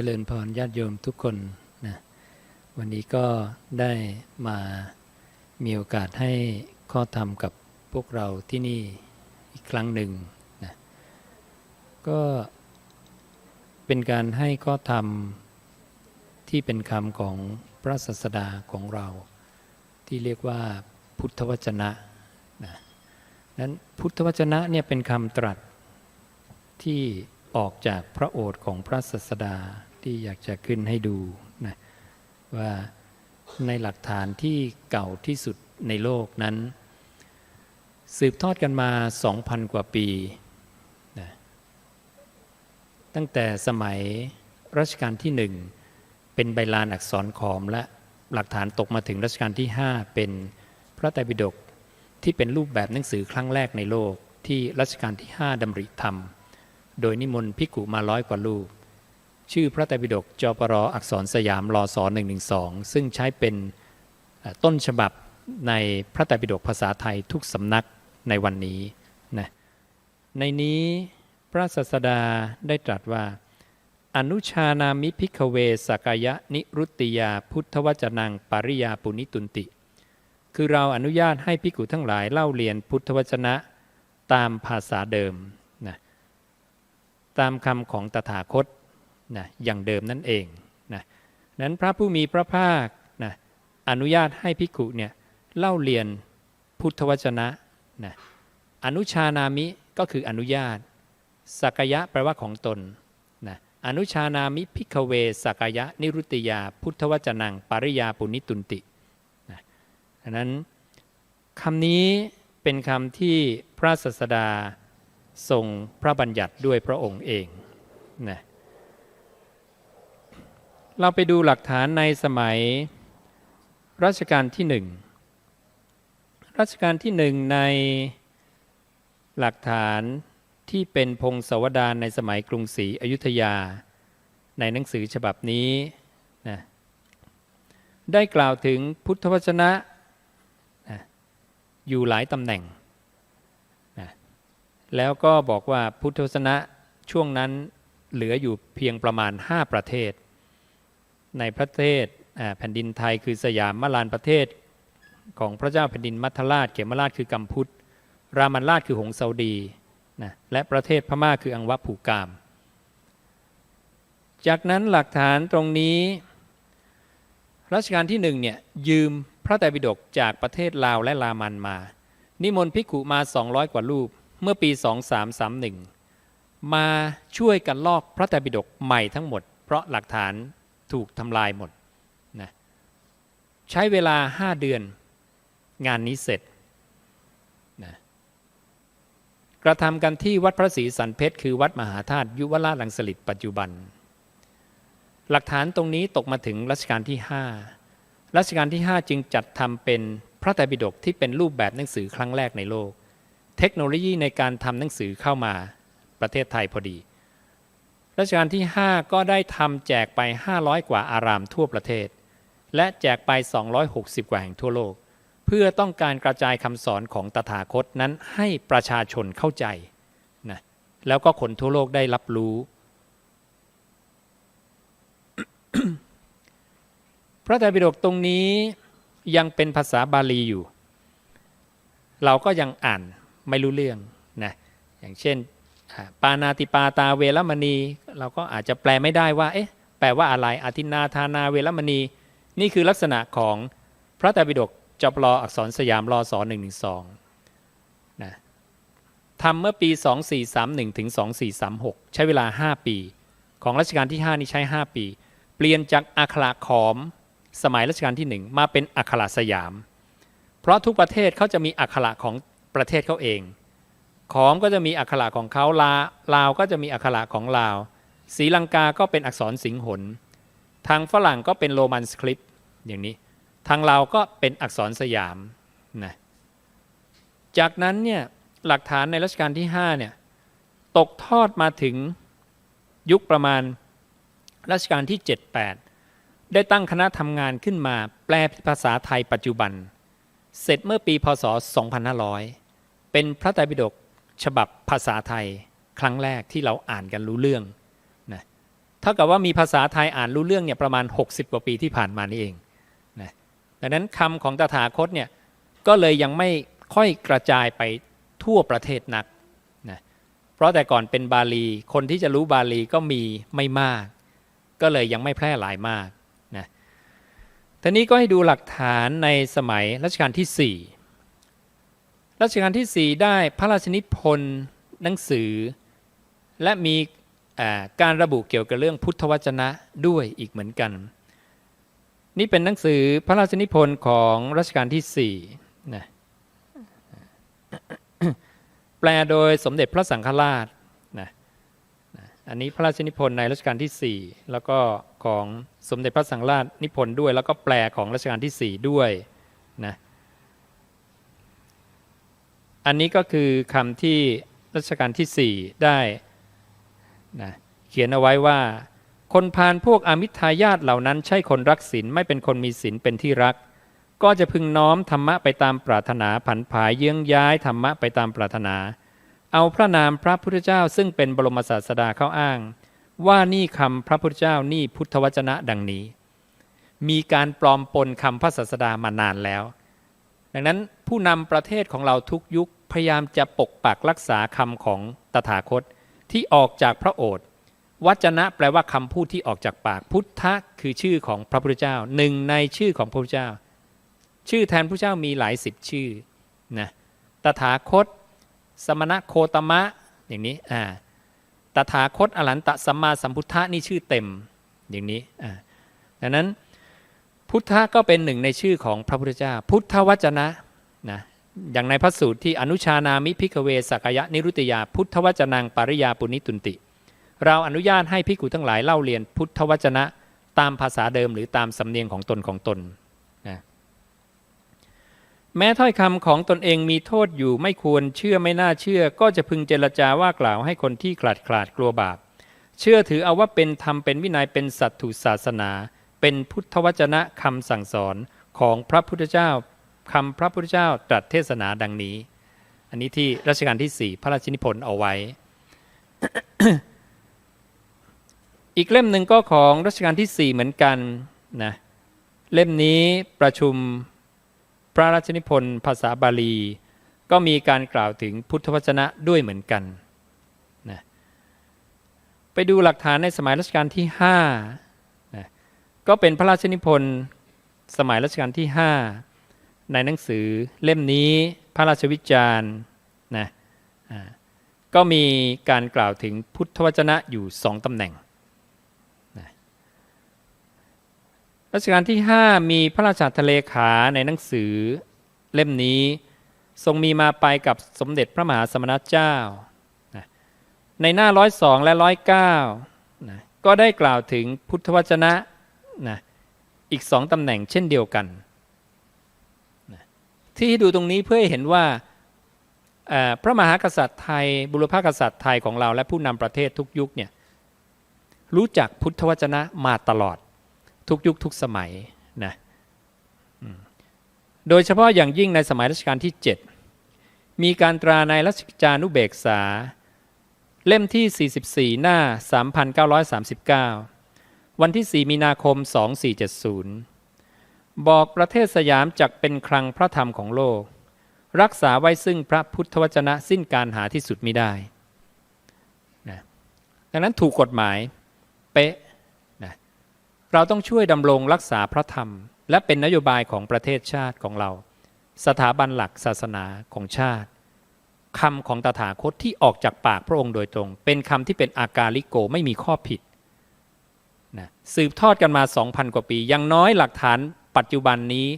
จริญพรญาติโยมทุกคนนะวันนี้ก็ได้มามีโอกาสให้ข้อธรรมกับพวกเราที่นี่อีกครั้งหนึ่งนะก็เป็นการให้ข้อธรรมที่เป็นคำของพระศาสดาของเรา ที่เรียกว่าพุทธวจนะนะนั้นพุทธวจนะเนี่ยเป็นคำตรัสที่ออกจากพระโอษฐ์ของพระศาสดา ที่อยากจะขึ้นให้ดูนะว่าในหลักฐานที่เก่าที่สุดในโลกนั้น สืบทอดกันมา 2,000 กว่าปีนะตั้งแต่สมัยรัชกาลที่หนึ่งเป็นใบลานอักษรขอมและหลักฐานตกมาถึงรัชกาลที่ 5 เป็นพระไตรปิฎกที่เป็นรูปแบบหนังสือครั้งแรกในโลกที่รัชกาลที่ 5ดำริทำโดยนิมนต์ภิกุมาร้อยกว่ารูป ชื่อพระไตรปิฎกจปรอักษรสยามรอสอ112 ซึ่งใช้เป็นต้นฉบับในพระไตรปิฎกภาษาไทยทุกสำนักในวันนี้นะในนี้พระศาสดาได้ตรัสว่า อนุชานามิพิกเวสกายะนิรุตติยาพุทธวจนังปริยาปุณิตุนติ คือเราอนุญาตให้ภิกขุทั้งหลายเล่าเรียนพุทธวจนะตามภาษาเดิมนะตามคำของตถาคต นะอย่างเดิมนั่นเองนะนั้นพระผู้มีพระภาคนะอนุญาตให้ภิกขุเนี่ยเล่าเรียนพุทธวจนะนะอนุชานามิก็คืออนุญาตสักยะแปลว่าของตนนะอนุชานามิพิกเวสักยะ นิรุตติยา พุทธวจนัง ปริยาปุณิตุนตินะดังนั้นคำนี้เป็นคำที่พระศาสดาทรงพระบัญญัติด้วยพระองค์เองนะ เราไปดูหลักฐานในสมัยรัชกาลที่หนึ่งรัชกาลที่หนึ่งในหลักฐานที่เป็นพงศาวดารในสมัยกรุงศรีอยุธยา ในหนังสือฉบับนี้นะได้กล่าวถึงพุทธวจนะนะอยู่หลายตำแหน่งนะแล้วก็บอกว่าพุทธวจนะช่วงนั้นเหลืออยู่เพียงประมาณ 5 ประเทศ ในประเทศแผ่นดินไทยคือสยามมาลานประเทศ ของพระเจ้าแผ่นดินมัทราชเขมราชคือกัมพุทธรามันราชคือหงสาวดีนะและประเทศพม่าคืออังวะผูกาม จากนั้นหลักฐานตรงนี้รัชกาลที่หนึ่งเนี่ยยืมพระไตรปิฎกจากประเทศลาวและลามันมา นิมนต์ภิกขุมา 200 กว่ารูปเมื่อปี 2331 มาช่วยกันลอกพระไตรปิฎกใหม่ทั้งหมด เพราะหลักฐาน ถูกทำลายหมดนะใช้เวลา5เดือนงานนี้เสร็จนะกระทำกันที่วัดพระศรีสันเพชรคือวัดมหาธาตุยุวราชลังสลิดปัจจุบัน หลักฐานตรงนี้ตกมาถึงรัชกาลที่5รัชกาลที่ 5 จึงจัดทำเป็นพระไตรปิฎกที่เป็นรูปแบบหนังสือครั้งแรกในโลก เทคโนโลยีในการทำหนังสือเข้ามาประเทศไทยพอดี รัชกาลที่ 5 ก็ได้ทำแจกไป 500 กว่าอารามทั่วประเทศ และแจกไป 260 กว่าแห่งทั่วโลก เพื่อต้องการกระจายคำสอนของตถาคตนั้นให้ประชาชนเข้าใจนะแล้วก็คนทั่วโลกได้รับรู้ พระไตรปิฎกตรงนี้ยังเป็นภาษาบาลีอยู่ เราก็ยังอ่านไม่รู้เรื่องนะอย่างเช่น ปานาติปาตาเวรมณี เราก็อาจจะแปลไม่ได้ว่า เอ๊ะ แปลว่าอะไรอธินาทานาเวรมณี นี่คือลักษณะของพระไตรปิฎกจบลออักษรสยามรอสอหนึ่งหนึ่งสองนะทำเมื่อปี 2431ถึง2436 ใช้เวลา 5 ปี ของรัชกาลที่ 5 นี่ใช้ 5 ปี เปลี่ยนจากอักขระขอม สมัยรัชกาลที่ 1 มาเป็นอักขระสยาม เพราะทุกประเทศเขาจะมีอักขระของประเทศเขาเอง ขอมก็จะมีอักขระของเขาลาลาวก็จะมีอักขระของลาวศรีลังกาก็เป็นอักษรสิงหนทางฝรั่งก็เป็นโรมันสคริปต์อย่างนี้ ทางเราก็เป็นอักษรสยามนะจากนั้นเนี่ยหลักฐานในรัชกาลที่5เนี่ยตกทอดมาถึงยุคประมาณรัชกาลที่ 7-8 ได้ตั้งคณะทำงานขึ้นมาแปลภาษาไทยปัจจุบัน เสร็จเมื่อปีพศ 2500 เป็นพระไตรปิฎก ฉบับภาษาไทยครั้งแรกที่เราอ่านกันรู้เรื่องนะเท่ากับว่ามีภาษาไทยอ่านรู้เรื่องเนี่ยประมาณ 60 กว่าปีที่ผ่านมานี่เองนะดังนั้นคำของตถาคตเนี่ยก็เลยยังไม่ค่อยกระจายไปทั่วประเทศนักนะเพราะแต่ก่อนเป็นบาลีคนที่จะรู้บาลีก็มีไม่มาก ก็เลยยังไม่แพร่หลายมากนะทีนี้ก็ให้ดูหลักฐานในสมัยรัชกาลที่4 รัชกาลที่ 4 ได้พระราชนิพนธ์หนังสือ และมีการระบุเกี่ยวกับเรื่องพุทธวจนะด้วยอีกเหมือนกัน นี่เป็นหนังสือพระราชนิพนธ์ของรัชกาลที่4นะแปลโดยสมเด็จพระสังฆราชนะนะอันนี้พระราชนิพนธ์ในรัชกาลที่ 4 แล้วก็ของสมเด็จพระสังฆราชนิพนธ์ด้วย แล้วก็แปลของรัชกาลที่ 4 ด้วยนะ อันนี้ก็คือคำที่รัชกาลที่ 4 ได้นะเขียนเอาไว้ว่า คนพาลพวกอมิทายาตเหล่านั้นใช่คนรักศีลไม่เป็นคนมีศีลเป็นที่รัก ก็จะพึงน้อมธรรมะไปตามปรารถนาผันผายเยื้องย้ายธรรมะไปตามปรารถนา เอาพระนามพระพุทธเจ้าซึ่งเป็นบรมศาสดาเข้าอ้าง ว่านี่คำพระพุทธเจ้านี่พุทธวจนะดังนี้ มีการปลอมปนคำพระศาสดามานานแล้ว ดังนั้นผู้นำประเทศของเราทุกยุค พยายามจะปกปักรักษาคำของตถาคตที่ออกจากพระโอษฐ์วจนะแปลว่าคำพูดที่ออกจากปากพุทธะคือชื่อของพระพุทธเจ้าหนึ่งในชื่อของพระพุทธเจ้า ชื่อแทนพระเจ้ามีหลายสิบชื่อนะตถาคต สมณะโคตมะอย่างนี้อ่าตถาคตอรหันตสัมมาสัมพุทธะนี่ชื่อเต็มอย่างนี้อ่าดังนั้นพุทธะก็เป็นหนึ่งในชื่อของพระพุทธเจ้า พุทธวจนะนะ อย่างในพระสูตรที่อนุชานามิพิกเวสักยะนิรุตยาพุทธวจนังปริยาปุณิตุนติ เราอนุญาตให้พิกุทั้งหลายเล่าเรียนพุทธวจนะตามภาษาเดิมหรือตามสำเนียงของตนของตนนะแม้ถ้อยคำของตนเองมีโทษอยู่ไม่ควรเชื่อไม่น่าเชื่อ ก็จะพึงเจรจาว่ากล่าวให้คนที่ขลาดขลาดกลัวบาป เชื่อถือเอาว่าเป็นธรรมเป็นวินัยเป็นสัตถุศาสนา เป็นพุทธวจนะคำสั่งสอนของพระพุทธเจ้า คำพระพุทธเจ้าตรัสเทศนาดังนี้ อันนี้ที่รัชกาลที่ 4 พระราชนิพนธ์เอาไว้ อีกเล่มหนึ่งก็ของรัชกาลที่ 4 เหมือนกันนะเล่มนี้ประชุมพระราชนิพนธ์ภาษาบาลี ก็มีการกล่าวถึงพุทธวจนะด้วยเหมือนกันนะไปดูหลักฐานในสมัยรัชกาลที่5นะก็เป็นพระราชนิพนธ์สมัยรัชกาลที่ 5 ในหนังสือเล่มนี้พระราชวิจารณ์นะก็มีการกล่าวถึงพุทธวจนะอยู่สองตำแหน่งนะรัชกาลที่ 5 มีพระราชทะเลขาในหนังสือเล่มนี้ทรงมีมาไปกับสมเด็จพระมหาสมณเจ้านะในหน้าร้อยสองและร้อยเก้านะก็ได้กล่าวถึงพุทธวจนะนะอีกสองตำแหน่งเช่นเดียวกัน ที่ดูตรงนี้เพื่อให้เห็นว่าพระมหากษัตริย์ไทย บุรพากษัตริย์ไทยของเราและผู้นำประเทศทุกยุคเนี่ยรู้จักพุทธวจนะมาตลอดทุกยุคทุกสมัยนะโดยเฉพาะอย่างยิ่งในสมัยรัชกาลที่ 7 มีการตราในรัชกาลนุเบกษา เล่มที่ 44 หน้า 3939 วันที่ 4 มีนาคม 2470 บอกประเทศสยามจักเป็นคลังพระธรรมของโลก รักษาไว้ซึ่งพระพุทธวจนะสิ้นการหาที่สุดมิได้นะดังนั้นถูกกฎหมายเป๊ะนะเราต้องช่วยดำรงรักษาพระธรรม และเป็นนโยบายของประเทศชาติของเรา สถาบันหลักศาสนาของชาติคำของตถาคตที่ออกจากปากพระองค์โดยตรง เป็นคำที่เป็นอากาลิโกไม่มีข้อผิดนะสืบทอดกันมา 2,000 กว่าปี ยังน้อยหลักฐาน ปัจจุบันนี้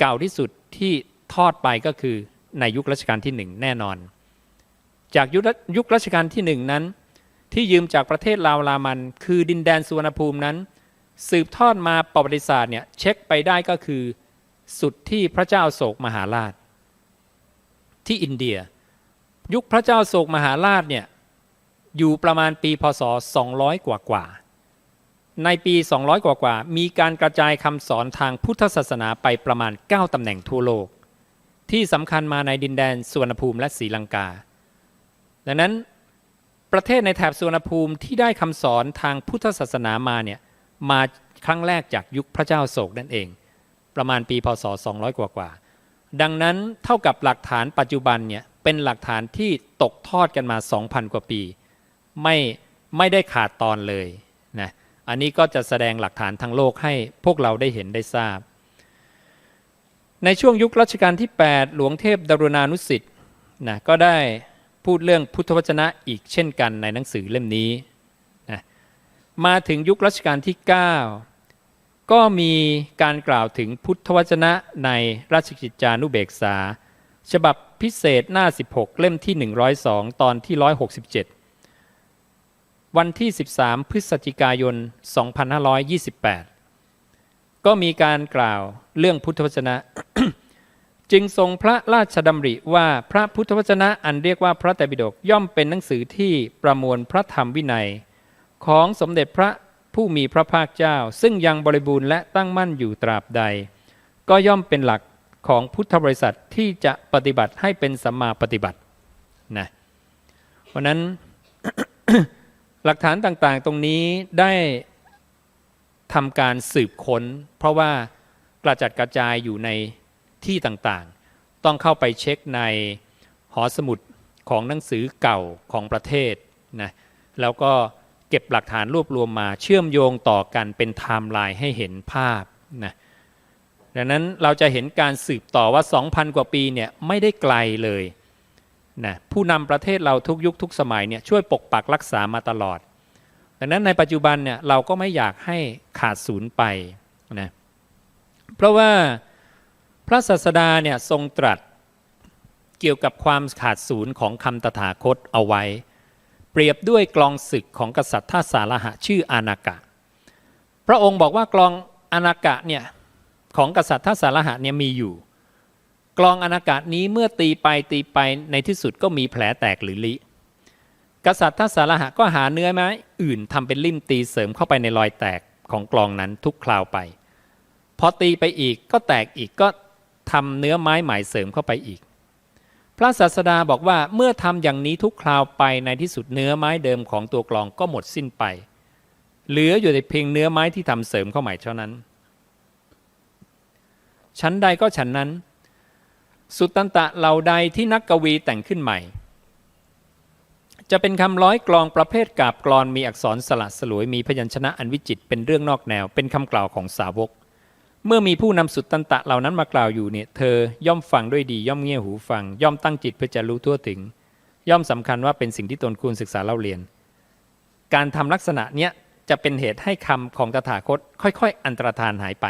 เก่าที่สุดที่ทอดไปก็คือในยุครัชกาลที่หนึ่งแน่นอน จากยุครัชกาลที่หนึ่งนั้น ที่ยืมจากประเทศลาวรามัน คือดินแดนสุวรรณภูมินั้น สืบทอดมาประวัติศาสตร์เนี่ยเช็คไปได้ก็คือสุดที่พระเจ้าโศกมหาราช ที่อินเดีย ยุคพระเจ้าโศกมหาราชเนี่ยอยู่ประมาณปีพศ 200 กว่ากว่า ในปี 200 กว่ากว่า มีการกระจายคำสอนทางพุทธศาสนาไปประมาณ 9ตำแหน่งทั่วโลก ที่สำคัญมาในดินแดนสุวรรณภูมิและศรีลังกา ดังนั้นประเทศในแถบสุวรรณภูมิที่ได้คำสอนทางพุทธศาสนามาเนี่ยมาครั้งแรกจากยุคพระเจ้าโศกนั่นเอง ประมาณปีพศ 200 กว่ากว่า ดังนั้นเท่ากับหลักฐานปัจจุบันเนี่ยเป็นหลักฐานที่ตกทอดกันมา 2,000 กว่าปี ไม่ไม่ได้ขาดตอนเลยนะ อันนี้ก็จะแสดงหลักฐานทางโลกให้พวกเราได้เห็นได้ทราบ ในช่วงยุครัชกาลที่ 8 หลวงเทพดารุณานุสิทธิ์นะก็ได้พูดเรื่องพุทธวจนะอีกเช่นกันในหนังสือเล่มนี้นะมาถึงยุครัชกาลที่ 9 ก็มีการกล่าวถึงพุทธวจนะในราชกิจจานุเบกษา ฉบับพิเศษหน้า 16 เล่มที่ 102 ตอนที่ 167 วันที่ 13 พฤศจิกายน 2528 ก็มีการกล่าวเรื่องพุทธวจนะ จึงทรงพระราชดำริว่าพระพุทธวจนะอันเรียกว่าพระไตรปิฎกย่อมเป็นหนังสือที่ประมวลพระธรรมวินัย ของสมเด็จพระผู้มีพระภาคเจ้า ซึ่งยังบริบูรณ์และตั้งมั่นอยู่ตราบใด ก็ย่อมเป็นหลักของพุทธบริษัทที่จะปฏิบัติให้เป็นสัมมาปฏิบัตินะเพราะนั้น หลักฐานต่างๆ ตรงนี้ได้ทำการสืบค้น เพราะว่ากระจัดกระจายอยู่ในที่ต่างๆ ต้องเข้าไปเช็คในหอสมุดของหนังสือเก่าของประเทศนะแล้วก็เก็บหลักฐานรวบรวมมาเชื่อมโยงต่อกันเป็นไทม์ไลน์ให้เห็นภาพนะดังนั้นเราจะเห็นการสืบต่อว่า 2,000 กว่าปีเนี่ยไม่ได้ไกลเลย นะผู้นำประเทศเราทุกยุคทุกสมัยเนี่ยช่วยปกปักรักษามาตลอด ดังนั้นในปัจจุบันเนี่ยเราก็ไม่อยากให้ขาดศูนย์ไปนะเพราะว่าพระศาสดาเนี่ยทรงตรัสเกี่ยวกับความขาดศูนย์ของคำตถาคตเอาไว้ เปรียบด้วยกลองศึกของกษัตริย์ท่าสาระหะชื่ออานากะ พระองค์บอกว่ากลองอานากะเนี่ยของกษัตริย์ท่าสาระหะเนี่ยมีอยู่ กลองอานากะนี้เมื่อตีไปตีไปในที่สุดก็มีแผลแตกหรือลิ กษัตริย์ท่าสารหะก็หาเนื้อไม้อื่นทำเป็นลิ่มตีเสริมเข้าไปในรอยแตกของกลองนั้นทุกคราวไป พอตีไปอีกก็แตกอีกก็ทำเนื้อไม้ใหม่เสริมเข้าไปอีก พระศาสดาบอกว่าเมื่อทำอย่างนี้ทุกคราวไปในที่สุดเนื้อไม้เดิมของตัวกลองก็หมดสิ้นไป เหลืออยู่แต่เพียงเนื้อไม้ที่ทำเสริมเข้าใหม่เท่านั้นชั้นใดก็ฉันนั้น สุตตันตะเหล่าใดที่นักกวีแต่งขึ้นใหม่ จะเป็นคำร้อยกลองประเภทกาบกรอนมีอักษรสลัดสลวยมีพยัญชนะอันวิจิตเป็นเรื่องนอกแนว เป็นคำกล่าวของสาวก เมื่อมีผู้นำสุตตันตะเหล่านั้นมากล่าวอยู่เนี่ยเธอย่อมฟังด้วยดีย่อมเงี่ยหูฟัง ย่อมตั้งจิตเพื่อจะรู้ทั่วถึง ย่อมสำคัญว่าเป็นสิ่งที่ตนควรศึกษาเล่าเรียน การทำลักษณะเนี้ยจะเป็นเหตุให้คำของตถาคตค่อย ๆ อันตรธานหายไป